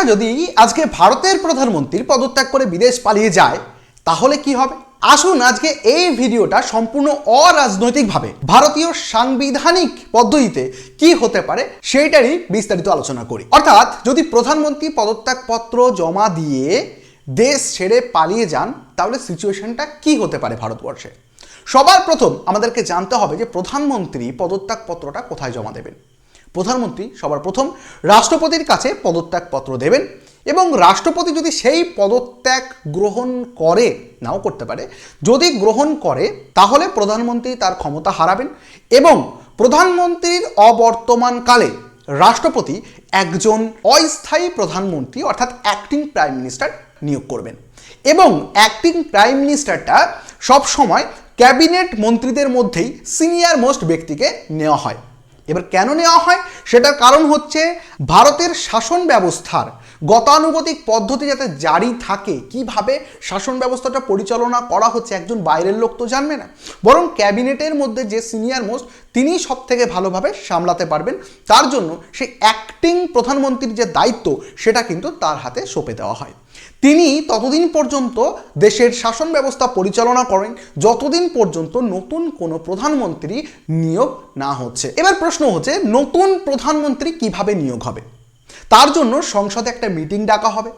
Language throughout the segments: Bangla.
আচ্ছা যদি আজকে ভারতের প্রধানমন্ত্রী পদত্যাগ করে বিদেশ পালিয়ে যায়, তাহলে কি হবে? আসুন আজকে এই ভিডিওটা সম্পূর্ণ অরাজনৈতিকভাবে ভারতীয় সাংবিধানিক পদ্ধতিতে কি হতে পারে সেইটারই বিস্তারিত আলোচনা করি। অর্থাৎ যদি প্রধানমন্ত্রী পদত্যাগপত্র জমা দিয়ে দেশ ছেড়ে পালিয়ে যান, তাহলে সিচুয়েশনটা কি হতে পারে ভারতবর্ষে? সবার প্রথম আমাদেরকে জানতে হবে যে প্রধানমন্ত্রী পদত্যাগপত্রটা কোথায় জমা দেবেন। প্রধানমন্ত্রী সবার প্রথম রাষ্ট্রপতির কাছে পদত্যাগপত্র দেবেন এবং রাষ্ট্রপতি যদি সেই পদত্যাগ গ্রহণ করে, নাও করতে পারে, যদি গ্রহণ করে, তাহলে প্রধানমন্ত্রী তার ক্ষমতা হারাবেন এবং প্রধানমন্ত্রীর অবর্তমানকালে রাষ্ট্রপতি একজন অস্থায়ী প্রধানমন্ত্রী, অর্থাৎ অ্যাক্টিং প্রাইম মিনিস্টার নিয়োগ করবেন। এবং অ্যাক্টিং প্রাইম মিনিস্টারটা সবসময় ক্যাবিনেট মন্ত্রীদের মধ্যেই সিনিয়র মোস্ট ব্যক্তিকে নেওয়া হয়। এবার কেন নেওয়া হয়? সেটার কারণ হচ্ছে ভারতের শাসন ব্যবস্থার গতানুগতিক পদ্ধতি যাতে জারি থাকে, কীভাবে শাসন ব্যবস্থাটা পরিচালনা করা হচ্ছে একজন বাইরের লোক তো জানবে না। বরং ক্যাবিনেটের মধ্যে যে সিনিয়র মোস্ট, তিনি সব থেকে ভালোভাবে সামলাতে পারবেন। তার জন্য সেই অ্যাক্টিং প্রধানমন্ত্রীর যে দায়িত্ব, সেটা কিন্তু তার হাতে সঁপে দেওয়া হয়। তিনি ততদিন পর্যন্ত দেশের শাসন ব্যবস্থা পরিচালনা করেন, যতদিন পর্যন্ত নতুন কোনো প্রধানমন্ত্রী নিয়োগ না হচ্ছে। এবার প্রশ্ন হচ্ছে, নতুন প্রধানমন্ত্রী কীভাবে নিয়োগ হবে? তার জন্য সংসদে একটা মিটিং ডাকা হবে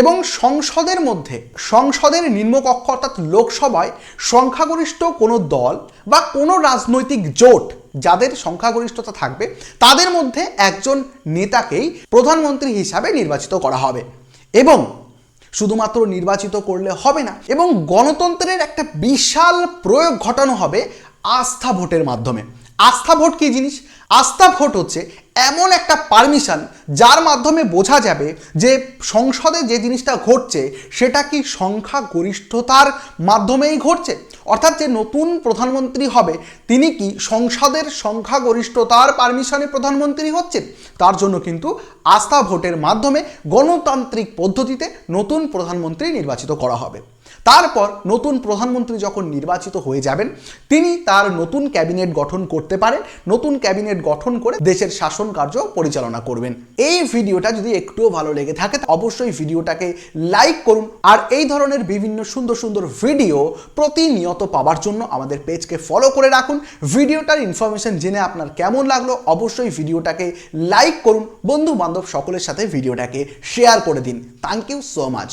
এবং সংসদের মধ্যে, সংসদের নিম্নকক্ষ অর্থাৎ লোকসভায় সংখ্যাগরিষ্ঠ কোনো দল বা কোনো রাজনৈতিক জোট যাদের সংখ্যাগরিষ্ঠতা থাকবে, তাদের মধ্যে একজন নেতাকেই প্রধানমন্ত্রী হিসাবে নির্বাচিত করা হবে। এবং শুধুমাত্র নির্বাচিত করলে হবে না, এবং গণতন্ত্রের একটা বিশাল প্রয়োগ ঘটানো হবে আস্থা ভোটের মাধ্যমে। আস্থা ভোট কী জিনিস? আস্থা ভোট হচ্ছে এমন একটা পারমিশন যার মাধ্যমে বোঝা যাবে যে সংসদে যে জিনিসটা ঘটছে সেটা কি সংখ্যা গরিষ্ঠতার মাধ্যমেই ঘটছে? অর্থাৎ যে নতুন প্রধানমন্ত্রী হবে, তিনি কি সংসদের সংখ্যাগরিষ্ঠতার পারমিশনে প্রধানমন্ত্রী হচ্ছেন? তার জন্য কিন্তু আস্থা ভোটের মাধ্যমে গণতান্ত্রিক পদ্ধতিতে নতুন প্রধানমন্ত্রী নির্বাচিত করা হবে। তারপর নতুন প্রধানমন্ত্রী যখন নির্বাচিত হয়ে যাবেন, তিনি তার নতুন ক্যাবিনেট গঠন করতে পারেন নতুন ক্যাবিনেট গঠন করে দেশের শাসন কার্য পরিচালনা করবেন। এই ভিডিওটা যদি একটুও ভালো লেগে থাকে অবশ্যই ভিডিওটাকে লাইক করুন আর এই ধরনের বিভিন্ন সুন্দর সুন্দর ভিডিও প্রতিনিয়ত পাওয়ার জন্য আমাদের পেজকে ফলো করে রাখুন। ভিডিওটার ইনফরমেশন জেনে আপনার কেমন লাগল অবশ্যই ভিডিওটাকে লাইক করুন। বন্ধু বান্ধব সকলের সাথে ভিডিওটাকে শেয়ার করে দিন। Thank you so much